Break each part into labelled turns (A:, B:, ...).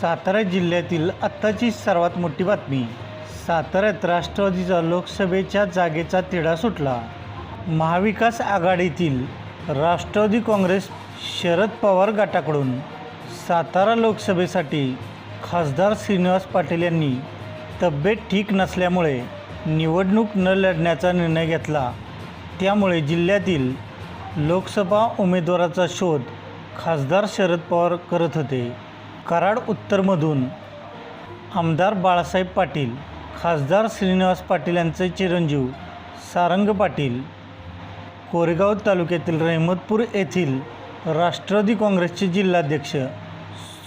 A: सातारा जिल्ह्यातील आत्ताची सर्वात मोठी बातमी. साताऱ्यात राष्ट्रवादीचा लोकसभेच्या जागेचा तिढा सुटला. महाविकास आघाडीतील राष्ट्रवादी काँग्रेस शरद पवार गटाकडून सातारा लोकसभेसाठी खासदार श्रीनिवास पाटील यांनी तब्येत ठीक नसल्यामुळे निवडणूक न लढण्याचा निर्णय घेतला. त्यामुळे जिल्ह्यातील लोकसभा उमेदवाराचा शोध खासदार शरद पवार करत होते. कराड उत्तरमधून आमदार बाळासाहेब पाटील खासदार श्रीनिवास पाटील यांचे चिरंजीव सारंग पाटील कोरेगाव तालुक्यातील रहमतपूर येथील राष्ट्रवादी काँग्रेसचे जिल्हाध्यक्ष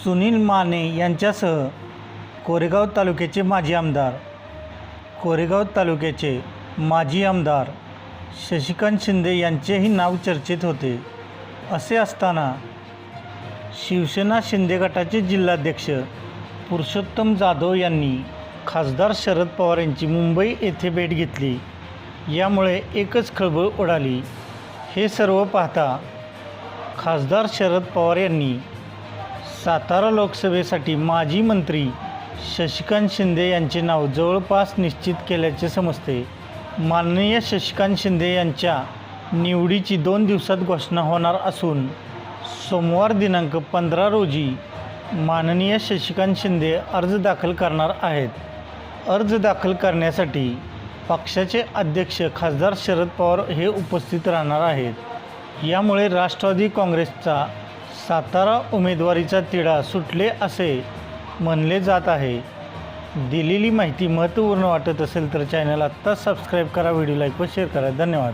A: सुनील माने यांच्यासह कोरेगाव तालुक्याचे माजी आमदार कोरेगाव तालुक्याचे माजी आमदार शशिकांत शिंदे यांचेही नाव चर्चेत होते. असे असताना शिवसेना शिंदे गटाचे जिल्हाध्यक्ष पुरुषोत्तम जाधव यांनी खासदार शरद पवार यांची मुंबई येथे भेट घेतली. यामुळे एकच खळबळ उडाली. हे सर्व पाहता खासदार शरद पवार यांनी सातारा लोकसभेसाठी माजी मंत्री शशिकांत शिंदे यांचे नाव जवळपास निश्चित केल्याचे समजते. माननीय शशिकांत शिंदे यांच्या निवडीची दोन दिवसात घोषणा होणार असून सोमवार दिनांक पंधरा रोजी माननीय शशिकांत शिंदे अर्ज दाखल करणार आहेत. अर्ज दाखल करण्यासाठी पक्षाचे अध्यक्ष खासदार शरद पवार हे उपस्थित राहणार आहेत. यामुळे राष्ट्रवादी काँग्रेसचा सातारा उमेदवारीचा तिढा सुटले असे म्हणले जात आहे. दिलेली माहिती महत्त्वपूर्ण वाटत असेल तर चॅनल आत्ताच सबस्क्राईब करा व्हिडिओ लाईक व शेअर करा. धन्यवाद.